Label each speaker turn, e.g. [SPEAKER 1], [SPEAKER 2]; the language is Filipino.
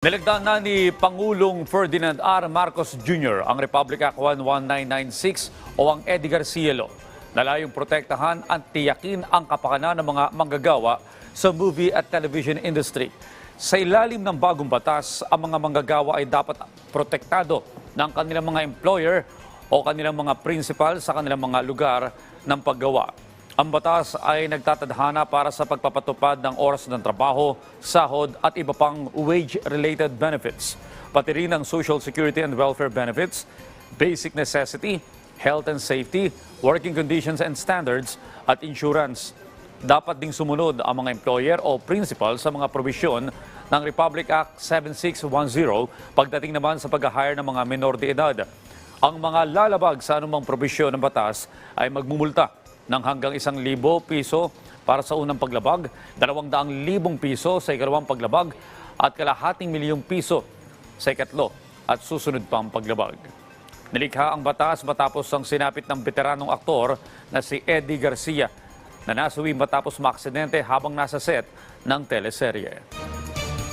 [SPEAKER 1] Nilagdaan na ni Pangulong Ferdinand R. Marcos Jr. ang Republic Act 11996 o ang Eddie Garcia Law na layong protektahan at tiyakin ang kapakanan ng mga manggagawa sa movie at television industry. Sa ilalim ng bagong batas, ang mga manggagawa ay dapat protektado ng kanilang mga employer o kanilang mga principal sa kanilang mga lugar ng paggawa. Ang batas ay nagtatadhana para sa pagpapatupad ng oras ng trabaho, sahod at iba pang wage-related benefits. Pati rin ang Social Security and Welfare benefits, basic necessity, health and safety, working conditions and standards at insurance. Dapat ding sumunod ang mga employer o principal sa mga probisyon ng Republic Act 7610 pagdating naman sa pag-hire ng mga menor de edad. Ang mga lalabag sa anumang probisyon ng batas ay magmumulta ng hanggang isang libo piso para sa unang paglabag, dalawang daang libong piso sa ikalawang paglabag at kalahating milyong piso sa ikatlo at susunod pang paglabag. Nilikha ang batas matapos ang sinapit ng veteranong aktor na si Eddie Garcia na nasuwi matapos maaksidente habang nasa set ng teleserye.